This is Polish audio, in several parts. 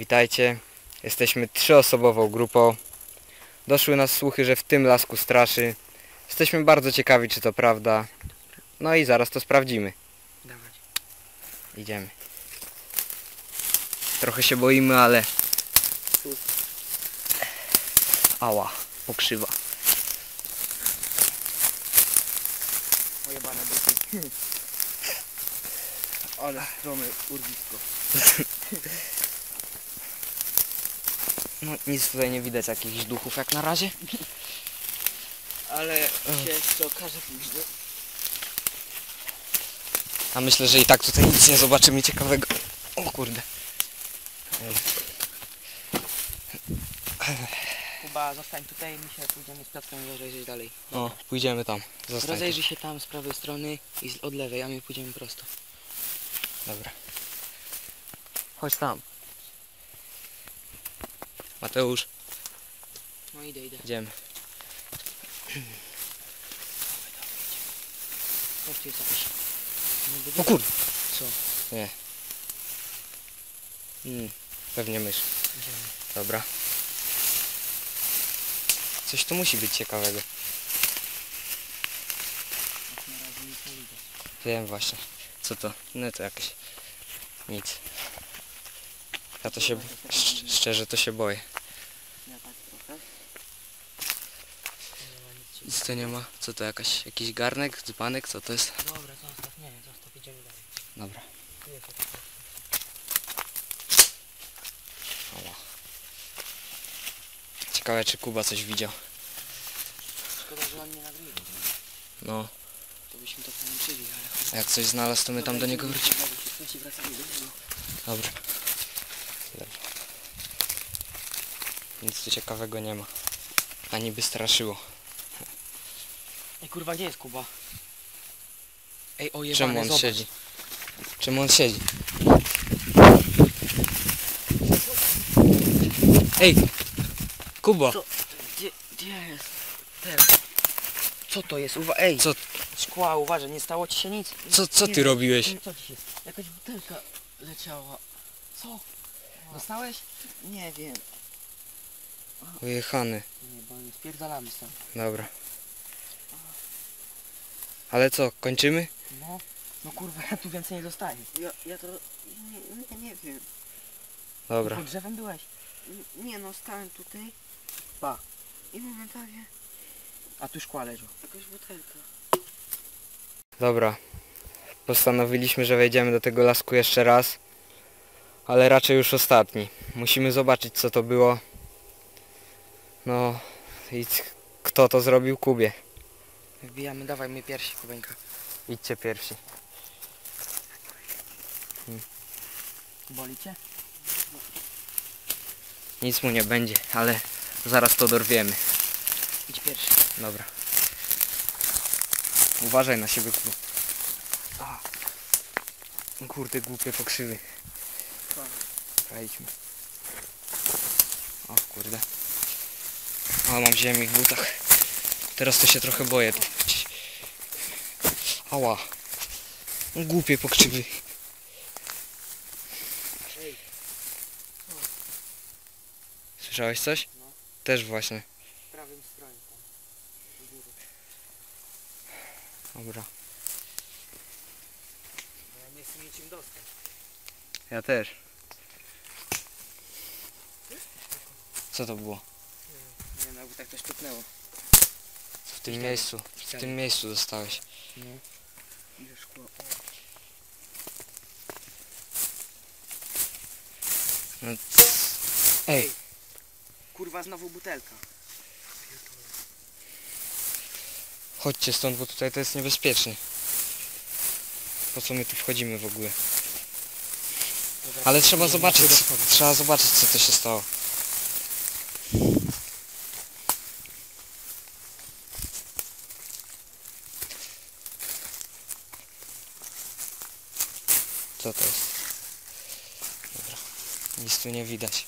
Witajcie. Jesteśmy trzyosobową grupą. Doszły nas słuchy, że w tym lasku straszy. Jesteśmy bardzo ciekawi, czy to prawda. No i zaraz to sprawdzimy. Dawać. Idziemy. Trochę się boimy, ale... Ała, pokrzywa. Ojebane byki. Ale strome urwisko. No nic tutaj nie widać jakichś duchów jak na razie. Ale się jeszcze okaże później. A myślę, że i tak tutaj nic nie zobaczymy ciekawego. O kurde. Kuba, zostań tutaj, my się pójdziemy z Piotrem rozejrzeć dalej. O, pójdziemy tam. Zostań. Rozejrzyj się tam z prawej strony i z, od lewej, a my pójdziemy prosto. Dobra. Chodź tam. Mateusz, No idę, idę. idziemy. Tu jest. Nie O kurde. Co? Nie. Mm, pewnie mysz. Idziemy. Dobra. Coś tu musi być ciekawego. Widać. Wiem właśnie. Co to? No to jakieś... Nic. Ja to się... Szcz szczerze to się boję. Ja tak trochę. Nie ma nic tu nie ma. Co to jakaś... Jakiś garnek? Dzbanek? Co to jest? Dobra, zostaw, nie, zostaw, idziemy dalej. Dobra. Tu jest jakiś... Ała. Ciekawe czy Kuba coś widział. Szkoda, że on nie nagrywa. No. To byśmy to połączyli, ale... A jak coś znalazł to my tam do niego wrócimy. wrócimy. Wracamy do niego. Dobra. Dobra. Nic tu ciekawego nie ma. Ani by straszyło. Ej, kurwa, gdzie jest Kuba? Ej, ojebane, Czemu on zobacz. siedzi? Czemu on siedzi? Ej! Kubo! Co? Gdzie, gdzie jest? Ten. Co to jest? Uwa Ej, Co, szkła, uważaj, nie stało ci się nic? co, co ty robiłeś? Co ci się... Jakaś butelka leciała. Co? Dostałeś? Nie wiem. Ujechany. Nie, bo nie spierdalamy stąd. Dobra. Ale co, kończymy? No, no kurwa, ja tu więcej nie dostaję. Ja, ja to... Nie, nie, nie wiem. Dobra. Pod drzewem byłeś? N- Nie no, stałem tutaj Pa. i momentalnie A tu szkła leżą. jakaś butelka. Dobra. Postanowiliśmy, że wejdziemy do tego lasku jeszcze raz. Ale raczej już ostatni. Musimy zobaczyć co to było. No i kto to zrobił Kubie. Wbijamy, dawaj my piersi, Kubeńka. Idźcie pierwsi. Boli cię? Nic mu nie będzie, ale zaraz to dorwiemy. Idź pierwszy. Dobra. Uważaj na siebie, Kubu. Kurde, głupie pokrzywy. Wejdźmy. O kurde. O, mam ziemi w butach. Teraz to się trochę boję. Ała. Głupie pokrzywy. Słyszałeś coś? No. Też właśnie. W prawym stronie tam. Dobra. Bo Ja nie chcę niczym dostać. Ja też. Co to było? Nie no, jakby tak też tupnęło. W tym miejscu. W tym miejscu dostałeś. No. No, Ej, Kurwa, znowu butelka. chodźcie stąd, bo tutaj to jest niebezpiecznie. Po co my tu wchodzimy w ogóle? Ale trzeba zobaczyć, trzeba zobaczyć co to się stało. Co to jest? Dobra, nic tu nie widać.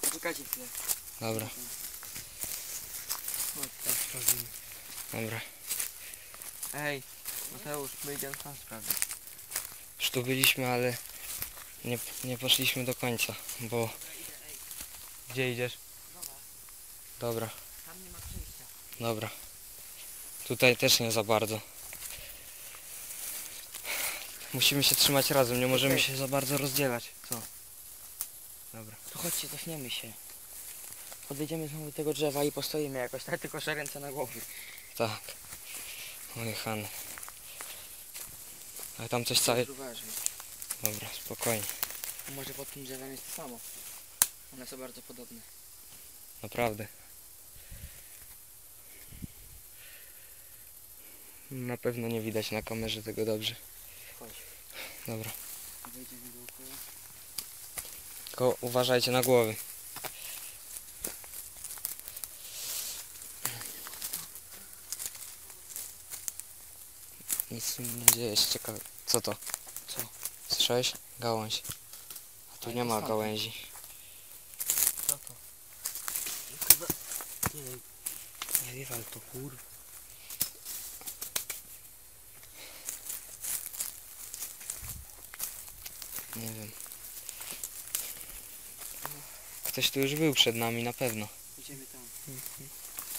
Poczekajcie chwilę. Dobra, Chodź, teraz sprawdzimy. dobra. Ej, Mateusz, my idziemy tam sprawdzić. tu byliśmy, ale nie, nie poszliśmy do końca, bo... Gdzie idziesz? Dobra, Tam nie ma przejścia. dobra. Tutaj też nie za bardzo. Musimy się trzymać razem, nie możemy się za bardzo rozdzielać. Co? Dobra. To chodźcie, cofniemy się. Podejdziemy znowu do tego drzewa i postoimy jakoś, tak tylko że ręce na głowie. Tak. Ojechany. Ale tam coś całe... Dobra, spokojnie. Może pod tym drzewem jest to samo. One są bardzo podobne. Naprawdę. Na pewno nie widać na kamerze tego dobrze. Chodź. Dobra. Wejdziemy dookoła. Tylko uważajcie na głowy. Nic nie dzieje się ciekawe. Co to? Co? Słyszałeś? Gałąź. A tu nie ma gałęzi. Co to? Nie, nie wal to kur... Nie wiem. Ktoś tu już był przed nami na pewno. Idziemy tam.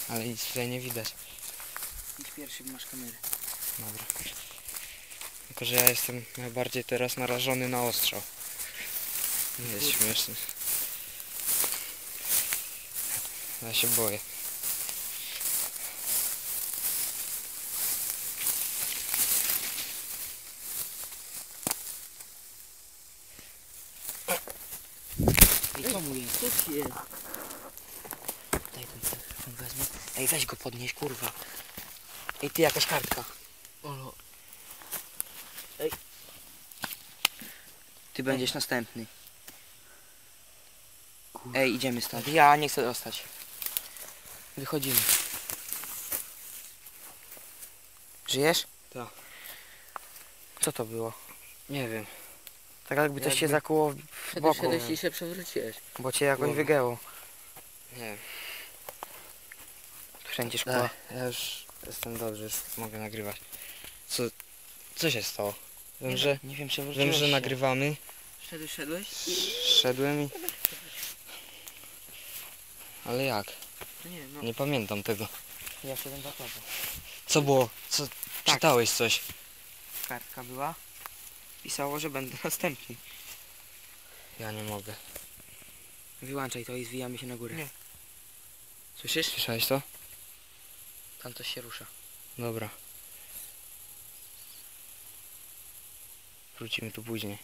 Ale nic tutaj nie widać. Idź pierwszy, bo masz kamerę. Dobra. Tylko, że ja jestem najbardziej teraz narażony na ostrzał. Nie jest śmieszny. Ja się boję. Co mu jest? Co ci jest? Daj ten telefon wezmę. Ej, weź go podnieś, kurwa. Ej, ty jakaś kartka. Olo. Ej. Ty będziesz następny. Ej, idziemy stąd. Ja nie chcę dostać. Wychodzimy. Żyjesz? Tak. Co to było? Nie wiem. Tak jakby coś się Jakby- zakuło w Wtedy boku, szedłeś i się przewróciłeś. bo cię jakoś Głowa. wygięło. Nie wiem. Wszędzie szkło. Ech, ja już jestem dobrze, już mogę nagrywać. Co, co się stało? Wiem, że, nie wiem, przewróciłeś wiem, że się. nagrywamy. Szedłeś, szedłeś? Szedłem i... Ale jak? No nie, no. Nie pamiętam tego. Ja wszedłem za tobą. Co było? Co? Tak. Czytałeś coś? Kartka była. Pisało, że będę następny. Ja nie mogę. Wyłączaj to i zwijamy się na górę. Nie. Słyszysz? Słyszałeś to? Tam coś się rusza. Dobra. Wrócimy tu później.